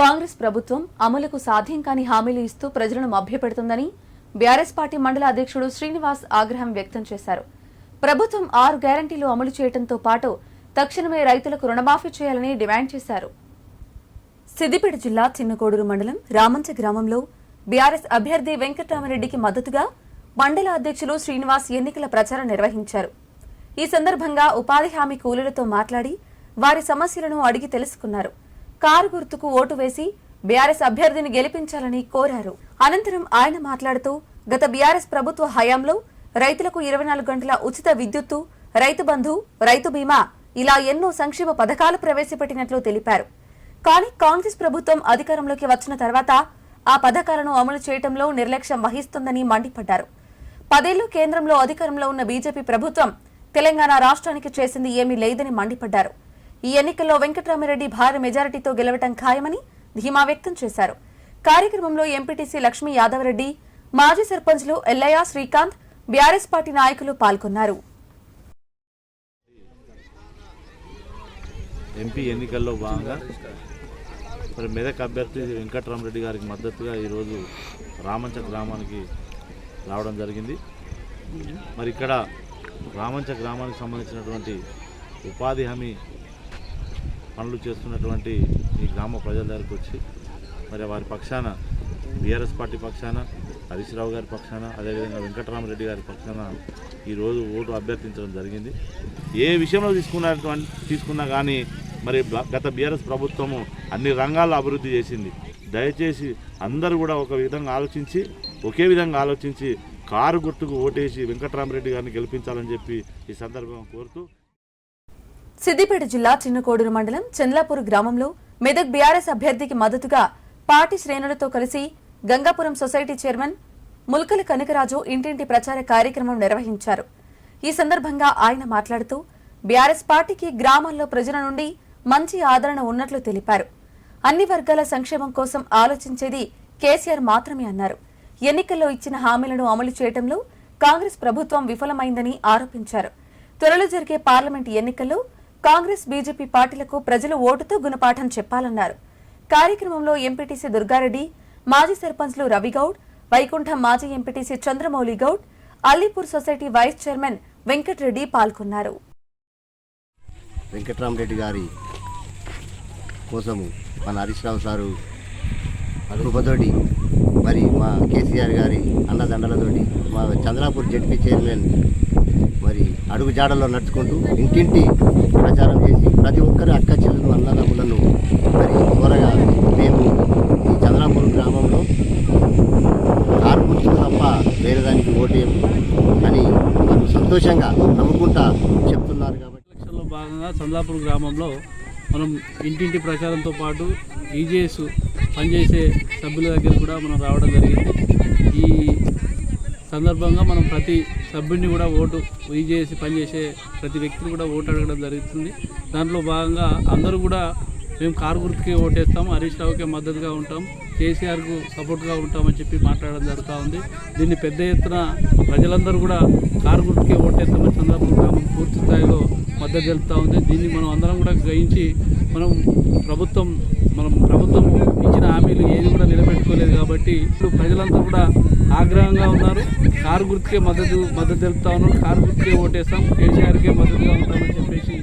కాంగ్రెస్ ప్రభుత్వం అమలుకు సాధ్యం కాని హామీలు ఇస్తూ ప్రజలను మభ్యపెడుతుందని బీఆర్ఎస్ పార్టీ మండల అధ్యక్షుడు శ్రీనివాస్ ఆగ్రహం వ్యక్తం చేశారు. ప్రభుత్వం ఆరు గ్యారంటీలు అమలు చేయడంతో పాటు తక్షణమే రైతులకు రుణమాఫీ చేయాలని డిమాండ్ చేశారు. సిద్దిపేట జిల్లా చిన్నకోడూరు మండలం రామంచ గ్రామంలో బీఆర్ఎస్ అభ్యర్థి వెంకటరామరెడ్డికి మద్దతుగా మండల అధ్యక్షులు శ్రీనివాస్ ఎన్నికల ప్రచారం నిర్వహించారు. ఈ సందర్భంగా ఉపాధి హామీ కూలీలతో మాట్లాడి వారి సమస్యలను అడిగి తెలుసుకున్నారు. కారు గుర్తుకు ఓటు వేసి బీఆర్ఎస్ అభ్యర్థిని గెలిపించాలని కోరారు. అనంతరం ఆయన మాట్లాడుతూ గత బీఆర్ఎస్ ప్రభుత్వ హయాంలో రైతులకు ఇరవై నాలుగు గంటల ఉచిత విద్యుత్తు రైతు బంధు రైతు బీమా ఇలా ఎన్నో సంక్షేమ పథకాలు ప్రవేశపెట్టినట్లు తెలిపారు. కానీ కాంగ్రెస్ ప్రభుత్వం అధికారంలోకి వచ్చిన తర్వాత ఆ పథకాలను అమలు చేయడంలో నిర్లక్ష్యం వహిస్తుందని మండిపడ్డారు. పదేళ్ళు కేంద్రంలో అధికారంలో ఉన్న బీజేపీ ప్రభుత్వం తెలంగాణ రాష్ట్రానికి చేసింది ఏమీ లేదని మండిపడ్డారు. ఈ ఎన్నికల్లో వెంకటరామిరెడ్డి భారీ మెజారిటీతో గెలవటం ఖాయమని ధీమా వ్యక్తం చేశారు. కార్యక్రమంలో ఎంపీటీసీ లక్ష్మీ యాదవరెడ్డి మాజీ సర్పంచ్లు ఎల్లయ్య శ్రీకాంత్ బీఆర్ఎస్ పార్టీ నాయకులు పాల్గొన్నారు. ఎంపీ ఎన్నికల్లో భాగంగా మరి మెదక్ అభ్యర్థి వెంకటరామరెడ్డి గారికి మద్దతుగా ఈరోజు రామంచ గ్రామానికి రావడం జరిగింది. మరి ఇక్కడ రామంచ గ్రామానికి సంబంధించినటువంటి ఉపాధి హామీ పనులు చేస్తున్నటువంటి ఈ గ్రామ ప్రజల దగ్గరకు వచ్చి మరి వారి పక్షాన బీఆర్ఎస్ పార్టీ పక్షాన హరీష్ రావు గారి పక్షాన అదేవిధంగా వెంకటరామరెడ్డి గారి పక్షాన ఈరోజు ఓటు అభ్యర్థించడం జరిగింది. ఏ విషయంలో తీసుకున్నటువంటి తీసుకున్నా కానీ మరి గత బీఆర్ఎస్ ప్రభుత్వము అన్ని రంగాల్లో అభివృద్ధి చేసింది. దయచేసి అందరూ కూడా ఒక విధంగా ఆలోచించి ఒకే విధంగా ఆలోచించి కారు గుర్తుకు ఓటేసి వెంకటరామరెడ్డి గారిని గెలిపించాలని చెప్పి ఈ సందర్భంగా కోరుతూ సిద్దిపేట జిల్లా చిన్నకోడూరు మండలం చంద్లాపూర్ గ్రామంలో మెదక్ బీఆర్ఎస్ అభ్యర్థికి మద్దతుగా పార్టీ శ్రేణులతో కలిసి గంగాపురం సొసైటీ చైర్మన్ ముల్కల కనకరాజు ఇంటింటి ప్రచార కార్యక్రమం నిర్వహించారు. ఈ సందర్భంగా ఆయన మాట్లాడుతూ బీఆర్ఎస్ పార్టీకి గ్రామాల్లో ప్రజల నుండి మంచి ఆదరణ ఉన్నట్లు తెలిపారు. అన్ని వర్గాల సంక్షేమం కోసం ఆలోచించేది కేసీఆర్ మాత్రమే అన్నారు. ఎన్నికల్లో ఇచ్చిన హామీలను అమలు చేయడంలో కాంగ్రెస్ ప్రభుత్వం విఫలమైందని ఆరోపించారు. త్వరలో జరిగే పార్లమెంట్ ఎన్నికల్లో కాంగ్రెస్ బీజేపీ పార్టీలకు ప్రజలు ఓటుతో గుణపాఠం చెప్పాలన్నారు. కార్యక్రమంలో ఎంపీటీసీ దుర్గారెడ్డి మాజీ సర్పంచ్లు రవిగౌడ్ వైకుంఠం మాజీ MPTC Chandramouli Goud Allipur society vice chairman Venkatareddy పాల్గొన్నారు. వెంకట్రామరెడ్డి గారి కోసము మన హరీష్ రావు సారు కృపతోటి మరి మా కేసీఆర్ గారి అన్నదండలతోటి మా చంద్రాపూర్ జడ్పీ చైర్మన్ మరి అడుగు జాడల్లో నడుచుకుంటూ ఇంటింటి ప్రచారం చేసి ప్రతి ఒక్కరి అక్క చెల్లెలు అన్నదమ్ములను మరి త్వరగా మేము ఈ చంద్రాపూర్ గ్రామంలో కారు గుర్తుకు తప్ప వేరే దానికి ఓటేయము అని వాళ్ళు సంతోషంగా నమ్ముకుంటా చెప్తున్నారు కాబట్టి. ఎలక్షన్లో భాగంగా చంద్రాపురం గ్రామంలో మనం ఇంటింటి ప్రచారంతో పాటు ఈజీఎస్ పనిచేసే సభ్యుల దగ్గర కూడా మనం రావడం జరిగింది. సందర్భంగా మనం ప్రతి సభ్యుడిని కూడా ఓటు ఈజేఎస్ పనిచేసే ప్రతి వ్యక్తిని కూడా ఓటు అడగడం జరుగుతుంది. దాంట్లో భాగంగా అందరూ కూడా మేము కారు గుర్తుకి ఓటేస్తాం హరీష్ రావుకే మద్దతుగా ఉంటాం కేసీఆర్కు సపోర్ట్గా ఉంటామని చెప్పి మాట్లాడడం జరుగుతూ ఉంది. దీన్ని పెద్ద ఎత్తున ప్రజలందరూ కూడా కారు గుర్తుకే ఓటేస్తామని సందర్భంగా పూర్తి స్థాయిలో మద్దతు తెలుపుతూ ఉంది. దీన్ని మనం అందరం కూడా గ్రహించి మనం ప్రభుత్వం మనం ప్రభుత్వం హామీలు ఏది కూడా నిలబెట్టుకోలేదు కాబట్టి ఇప్పుడు ప్రజలందరూ కూడా ఆగ్రహంగా ఉన్నారు. కారు గుర్తుకే మద్దతు మద్దతు తెలుపుతా ఉన్నారు కారు గుర్తుకే ఓటేస్తాం. కేసీఆర్కే మద్దతుగా ఉంటామని చెప్పేసి